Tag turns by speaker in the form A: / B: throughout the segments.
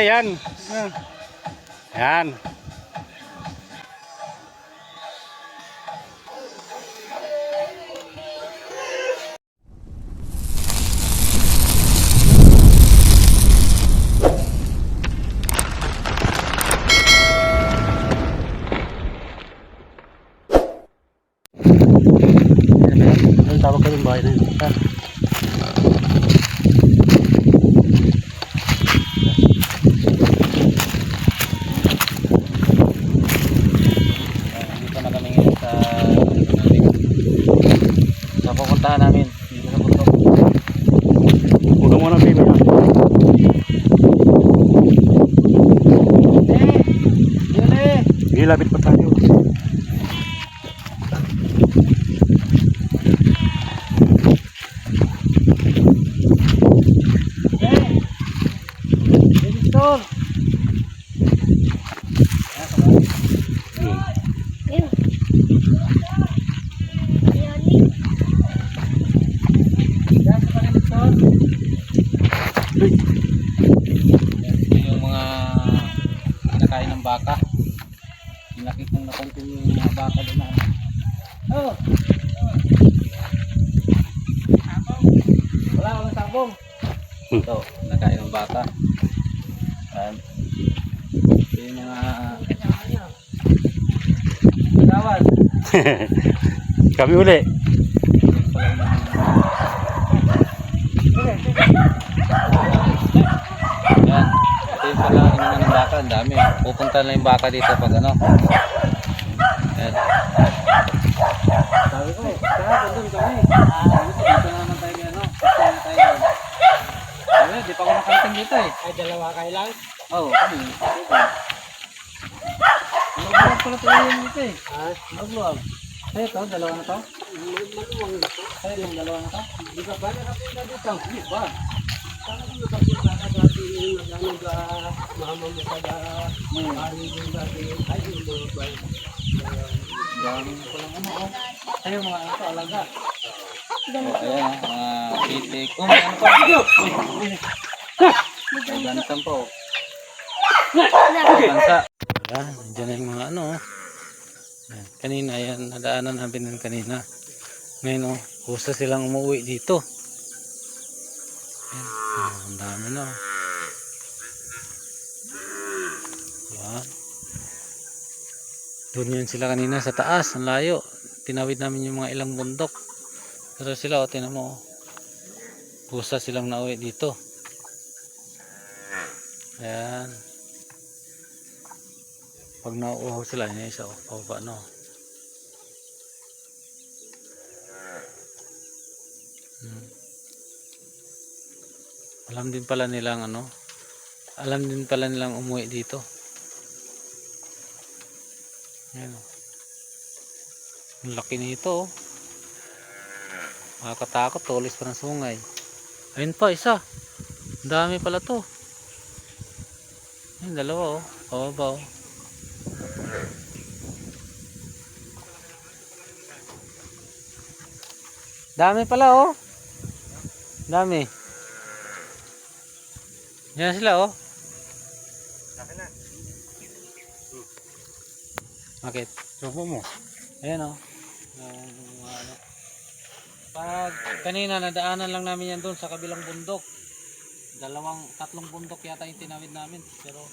A: Ayan. Ayan.
B: Tawag ko yung bahay na yun. Ah, Dito na kami ngayon sa sa pupuntahan namin. Dito sa bundok.
A: Ulo mo na, baby.
B: Yun eh!
A: Hindi, lapit pa tayo.
B: Pistol!
A: Hmm.
B: Yan, sa kanil pistol. Ito yung mga kinakain ng baka. Pinakit ng nakontin yung mga baka doon na. ano. Oh! Wala, walang sabong.
A: Hmm.
B: Ito, nakain ng baka. Yan. Ito yung mga Gawad.
A: Kami uli.
B: Yan. Pala inuman ng baka. Ang dami. Pupunta na yung baka dito pag ano. Yan. Sabi ko, kaya doon kami. Dito na naman tayo ano. Dito na tayo doon. Sabi, di pa ako nakarating dito eh. Ay, dalawa kayo lang? Oo, kami. Magluwag pala tayo yun dito eh. Ha? Magluwag. Ay, ito, dalawa na to? Magluwag na to. Ay, yung dalawa na to? Di ba ba nakapunta dito? Di ba? Dami ko lang ano oh. Ayaw mga ano to, alaga. Oh, ayan ah, mga pitik. Oh, may ano pa? May ganitang po. Bansa. Ayan, dyan na yung mga ano oh. Kanina yan, nadaanan namin nun kanina. Ngayon oh, gusto silang umuwi dito. Ayan, ah, ang dami na oh. Ayan. Doon yan sila kanina sa taas, ang layo. Tinawid namin yung mga ilang bundok. Pero sila, o, tinan mo. oh. Pusa silang nauwi dito. Ayan. Pag nauuhaw sila, yung isa, o, pababa, no. Hmm. Alam din pala nilang ano, alam din pala nilang umuwi dito. Ayan o. Ang laki nito oh. Makakatakot, tulis pa ng sungay. Ayun pa, isa. Ang dami pala to. Ayun, dalawa oh. Pababa oh. Dami pala oh. Dami. Yan sila oh. Bakit?
A: Subo mo.
B: Ayan o. Yung mga ano. Pag kanina nadaanan lang namin yan doon sa kabilang bundok. Dalawang, tatlong bundok yata yung tinawid namin. Pero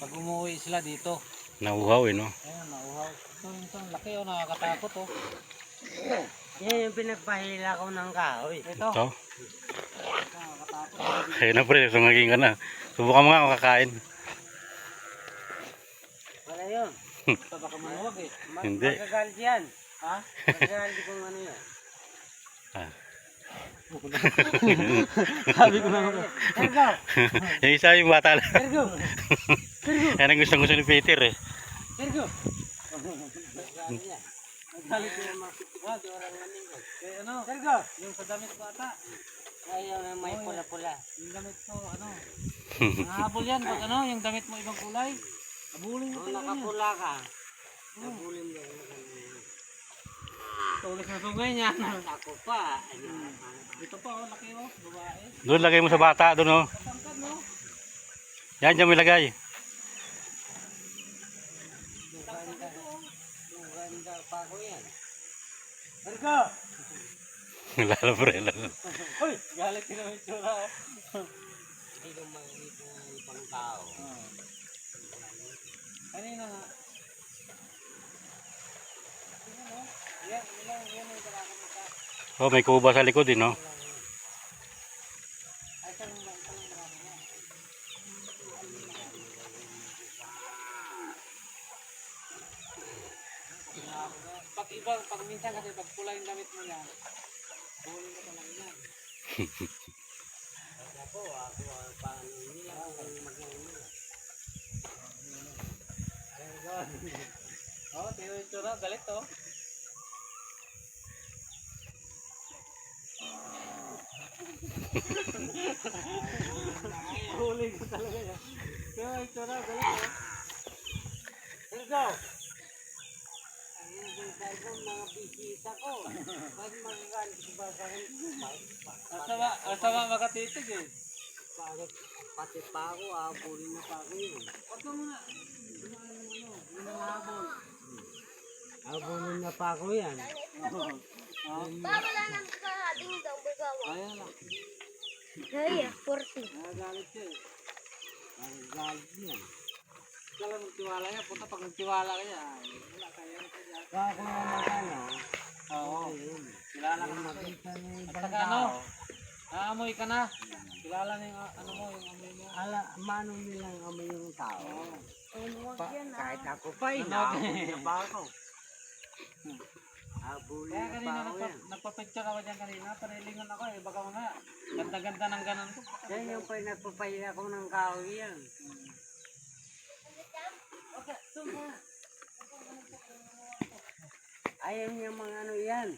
B: pag umuwi sila dito,
A: Nauhaw eh, no?
B: ayun, nauhaw. Ito yung ito, laki o, nakakatakot o.
C: Yan yung pinagpahila ko ng kahoy.
B: Ito,
A: Ito. Ayun na pre, sumaging ka na. Subukan mo nga kung kakain.
C: Wala yun.
B: Ito baka maluwag eh.
C: Mag
A: Hindi.
C: Magagalit yan.
B: Ha?
C: Magagalit kung ano yan.
A: Ah.
B: Sabi ko na nga.
C: Sergo!
A: yung isa yung bata lang.
C: Sergo!
A: Yan ang gusto gusto ni Peter eh.
C: Sergo!
B: Nagsalit ko yung mga Ah. Eh ano,
C: Sergo!
B: yung sa damit ko ata.
C: Ayaw na may pula-pula.
B: Yung damit ko, ano, Nahabol yan pag ano, yung damit mo ibang kulay. Habulin mo talaga yan.
C: nakapula ka, nabulin mo.
B: Tulis na sungay niya.
C: Ako pa.
B: Hmm. Ito pa oh, laki oh, babae.
A: Doon lagay mo sa bata, doon oh.
B: Tangkad no?
A: Yan, dyan mo ilagay.
C: Maganda. Maganda pa ko yan. Ergo!
A: Lalo.
B: Hoy, galit ka naman tsura. oh.
C: Hindi ko makikita ng ibang tao.
B: Kanina nga. Ang.
A: Oh, may kuba sa likod din, no?
B: Ay, marami mo? Pag iba, pag minsan kasi pag pula yung damit mo yan, Oh, tiro yung tsura, galit to. Huli ko yung tsura, galit to.
C: Ergo! Ang yung cellphone, mga bisita ko. Ba't magagalit ko ba sa akin? Ba- ba-
B: Asama, asama makatitig eh.
C: Bakit pati pa ako, habulin na pa ako yun.
B: Huwag ka muna.
C: Habulin na pa ako yan.
D: Baka lang ang kahading daw magawa.
B: Ayan lang.
D: Kaya, 40.
B: Nagagalit siya eh.
C: Magagalit yan.
B: Kala magtiwala yan. Puta pag nagtiwala ka yan. Wala kaya na siya.
C: Kako na magano.
B: Oo. Kilala ka na. At saka ano, naamoy ka na. Kilala na yung ah, ano mo, yung amoy mo.
C: Ala, mano nilang amoy yung tao. Pa,
D: ah.
C: kahit ako pa,
B: Ano?
C: inaabot na pa ako. Habulin
B: Kaya
C: na
B: kanina
C: ako
B: nagpa, nagpa-picture ako dyan kanina. Panilingon ako eh. Baka mga ganda-ganda ng ganan ko.
C: Yan yung pa nagpapaila ko ng kahoy yan. Ayaw niya mga ano yan.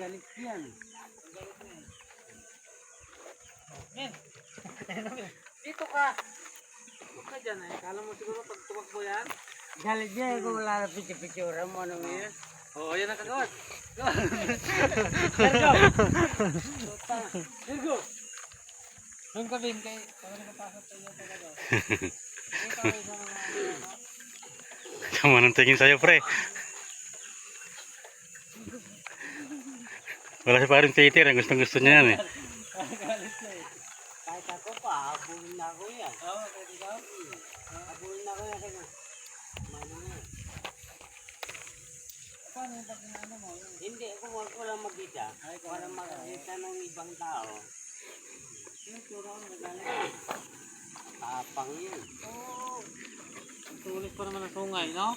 C: Galit yan.
B: Min! Dito ka! Ka dyan eh. Kala mo siguro pag tumakbo yan.
C: Galit yan kung wala na picture mo ano yan.
B: Oo, yan ang kagawad.
C: Sergo!
B: Virgo! Nung gabi kay, kami nakapasok sa iyo talaga. Ikaw ay sa mga ano,
A: Tama ng tingin sa'yo, pre. Wala si parin Peter. Ang gustong gusto niya yan, eh.
C: Kahit ako pa, habulin na ako yan.
B: Oo, kaya ikaw?
C: Habulin na ako yan. Mano na.
B: Paano yung pag inaano mo?
C: Hindi, kung wag ko lang magkita, para makakita ng ibang tao.
B: Yung tsura ko nagalit.
C: Tapang yun.
B: Oo. Tulis pa naman ang sungay, no?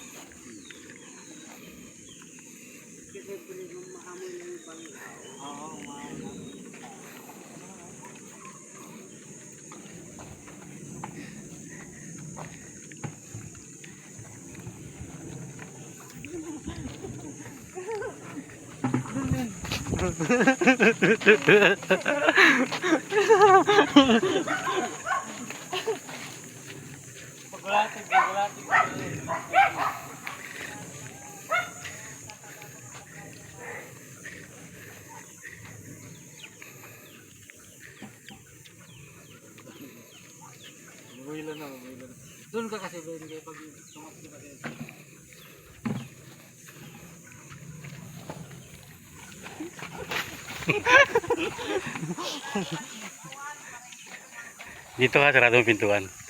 C: Kasi pinig mo maamoy ng ibang tao.
B: Oo, maano. Pagulating, Doon doon.
A: Dito ka, sarado ang pintuan.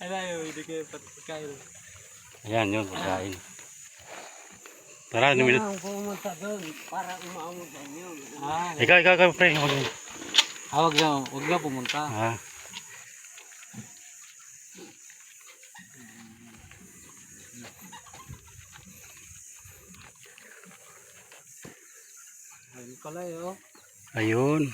B: Ano yun, hindi kayo patikail.
A: Ayan, yun. Pagkain. Tara,
C: Yan
A: minute.
C: ang pumunta doon para umaudan yun.
B: Ah,
A: Ikaw, ikaw, ikaw, pre. Huwag
B: ah na, wag na pumunta.
A: Ah.
B: Eh, oh.
A: Ayun.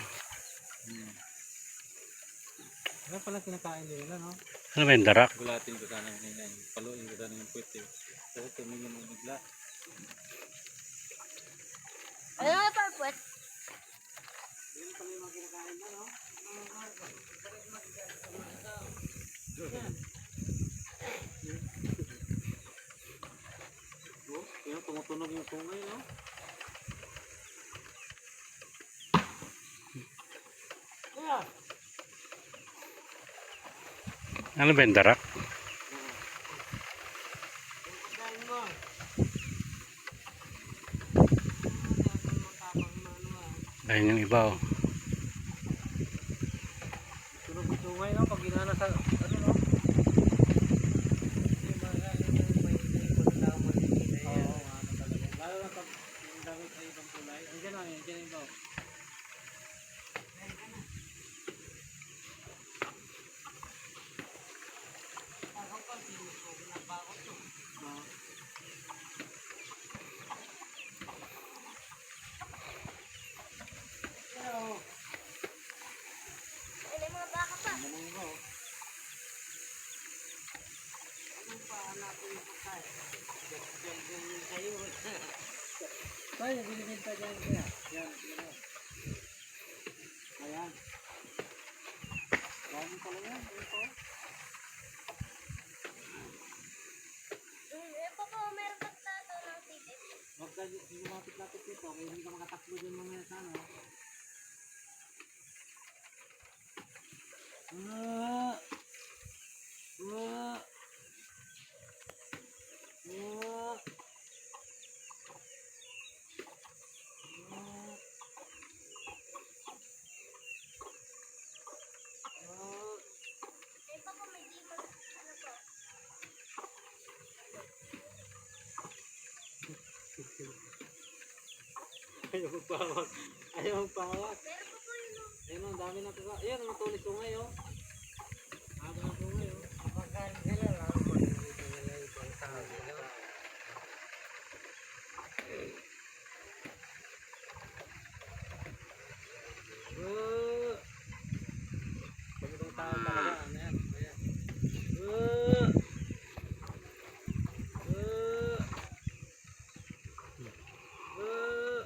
B: Yan pala kinakain nila, no?
A: Ano ba yung darak?
B: Gulatin ko sana kanina yun. Paluin ko sana yung puwit eh. Kasi tumingin mo bigla.
D: Ano nga parpwet?
B: Yan pala yung mga kinakain na, no? Yan, tumutunog yung tungay, no?
A: Ano ba yung darak? Ayun yung iba oh.
B: Tunog yung tungay, no? Pag ginana sa, ano, no? Oo, ano talaga. Lalo na pag yung gamit ay ibang kulay. Andiyan na, andiyan yung iba. oh.
D: Ano yung mga baka pa?
B: Tayo, binibenta dyan kaya. Yan, yan. oh. Ayan. Dami pala yan.
D: Pa ng ticket.
B: Huwag ka lumapit-lapit dito. Kaya hindi ka makatakbo dyan mamaya sa ano. Ah! Ah! Ah! Ah!
D: Eh, papa, may demon. Ano po?
B: Ayaw magpawag. Ayaw
D: oh.
B: Ayun, ang dami na. Ayan, ang matulis ko ngayon. Haba na po ngayon.
C: Pagkain sila lang. Pagkain nila ibang tao nila.
B: Uh, pag itong tao talaga, ano yan? Ayan. Uh, uh, uh.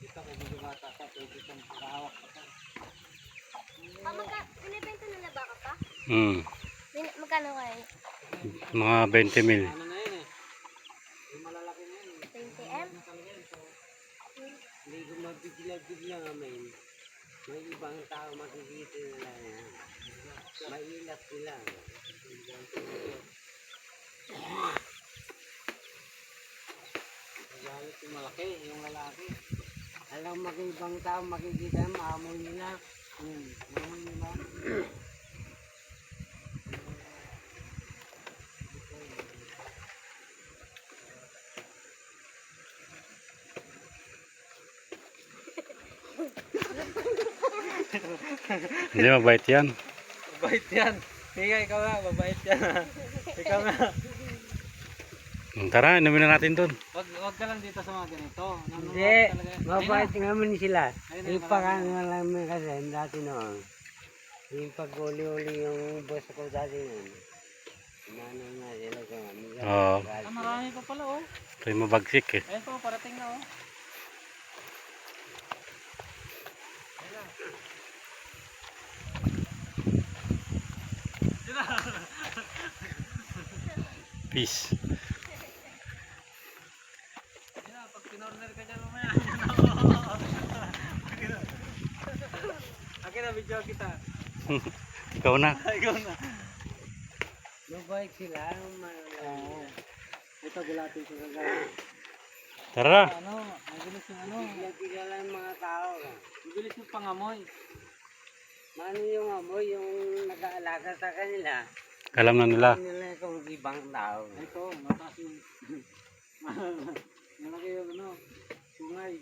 B: Kita ko medyo bata pa, pwede kang kahawak pa ka.
D: Pa, magka, binibenta nila baka pa?
A: Hmm.
D: Bin, magkano kaya?
A: Mga 20 mil.
B: Ano na yun eh? Yung malalaki na yun.
D: 20M?
B: Ano talaga yun? So,
C: Hindi ko mabigla-bigla nga may may ibang tao makikita nila yan. Mailat sila.
B: galit yung malaki, yung lalaki.
C: Alam mo ibang tao makikita maamoy nila.
B: Hmm. Naman nila.
A: Hindi mabait yan.
B: Mabait yan. Kaya ikaw na, mabait yan. ikaw na.
A: Hmm, Tara, inumin na natin doon.
B: Wag, wag ka lang dito sa mga ganito. Nanonood
C: Hindi,
B: talaga.
C: mabait naman sila.
B: Na, marami
C: pagkano namin kasi dati noon. Yung pag-uli-uli yung boss ko dati noon. Inano nga sila sa mga
A: Oo.
B: Ah, marami pa pala oh.
A: Ito yung mabagsik eh.
B: Ayun po, parating na oh.
A: Peace.
B: Pag pinorder ka dyan mamaya. Kita.
A: Ikaw na.
B: Ikaw na.
C: Sila. yung
B: Oo. Ito, gulatin ko kagaya.
A: Tara.
B: Ano, mabilis yung ano.
C: Yung mga tao.
B: Mabilis yung pangamoy.
C: Mano yung amoy, yung nag-aalaga sa kanila.
A: Alam na nila.
C: Hindi nila kung ibang tao.
B: Ito, mataas yung... Malaki yung ano, sungay.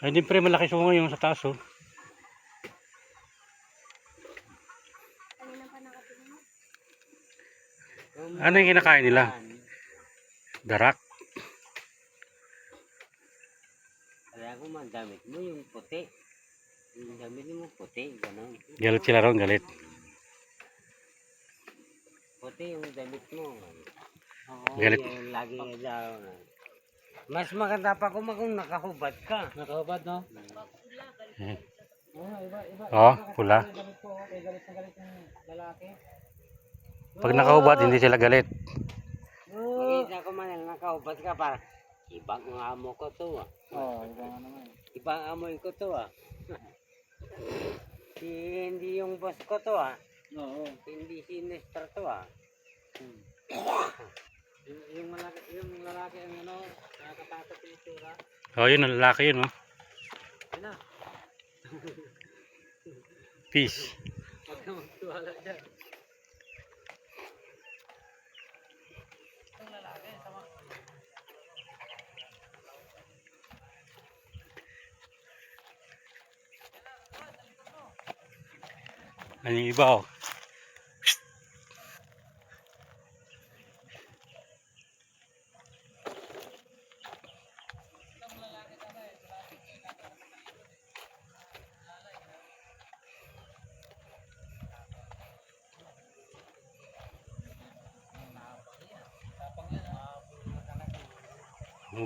A: Ay, hindi pre, malaki sungo yung sa taas oh. Ano yung kinakain nila? Darak.
C: Kaya kung man damit mo yung puti. Yung damit mo puti, gano'n.
A: Galit sila ron, galit.
C: Puti yung damit mo.
B: Oo.
A: Galit.
C: Yung lagi nga daw. Mas maganda pa kung kung nakahubad ka.
B: Nakahubad, no? Oo, iba, iba.
A: Oh, pula.
B: Galit ko, okay, galit na galit yung lalaki.
A: Pag nakahubad, hindi sila galit.
C: Makita ko man na nakahubad ka para ibang amo ko to ah.
B: Oo, iba nga naman.
C: Ibang amoy ko to ah. Si, hindi yung boss ko to ah.
B: Oo.
C: Hindi si Nestor to ah.
B: Yung, yung, malaki, yung lalaki ang ano, nakakatakot yung itsura.
A: Oh, yun, ang lalaki yun oh.
B: Yun na,
A: Peace.
B: huwag ka magtiwala dyan.
A: Iba oh.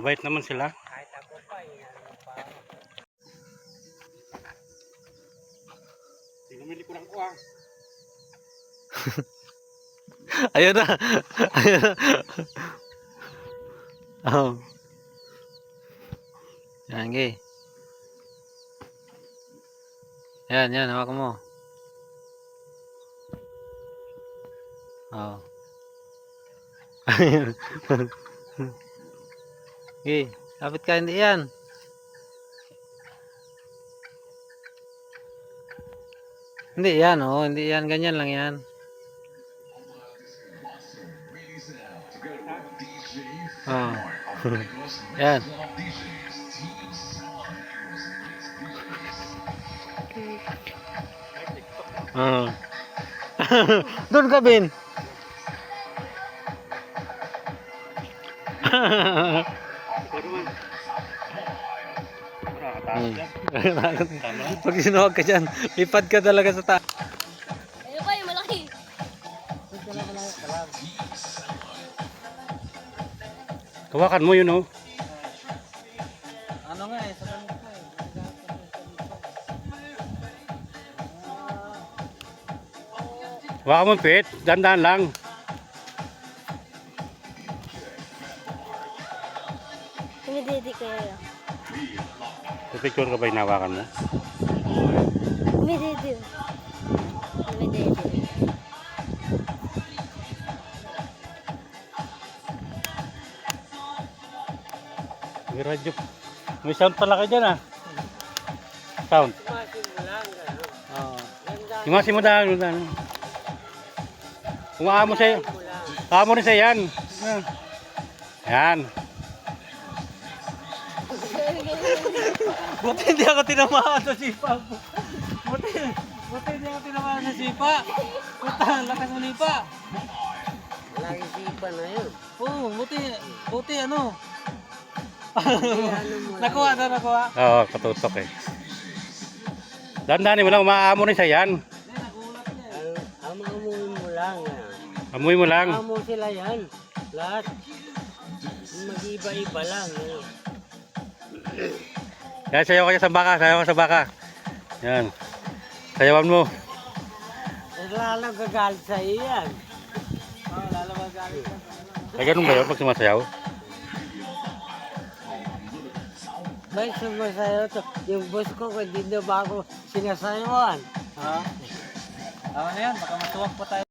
A: Mabait naman sila.
C: Kahit ako pa eh. Ano pa.
A: Pinamili ko ng kuwang.
B: Ayun na. Ayun na. Oh. Yan, gay. Yan, yan. Hawak mo. Oh. Ayun. Gay. Kapit ka, hindi yan. Hindi yan, oh. Hindi yan. Ganyan lang yan. Oh. Yan. Oh. Doon ka, Ben. Pag sinuwag ka dyan, lipad ka talaga sa ta.
A: Kawakan mo yun oh.
B: Ano nga eh, sa kanila ko eh.
A: Hawakan mo pit. Dandan lang.
D: Humididi kaya.
A: Picture ka ba inawakan mo? May radyo. May sound pala ka dyan ah. Sound.
C: Tumasin mo lang
A: Imasin mo dahil. Kumaamo sa'yo.
C: mo lang.
A: Kaamo rin sa'yo yan. Yan.
B: Buti hindi ako tinamaan sa sipa. Buti, buti hindi ako tinamaan sa sipa. Puta, lakas ng lipa.
C: Lagi sipa na yun.
B: Oo, buti, buti ano. Nakuha na, nakuha.
A: Oo, katutok eh. Dandanin mo lang, umaamo rin sa'yo yan.
B: Eh.
C: Ang amoy mo lang.
A: Amoy mo lang.
C: Amo sila yan. Lahat. Mag-iba-iba lang. Ano.
A: Yan, sayaw ka sa baka, ka sa baka. Yan. Sayawan mo.
C: Eh, Lalo gagalit sa iyo yan.
B: Oo, lalabas galit ka.
A: Ay, ganun ba yun pag sumasayaw?
C: May sumasayo to. Yung boss ko, kung hindi na ba ako sinasayawan.
B: Ha? Tama na yan, baka matuwag pa tayo.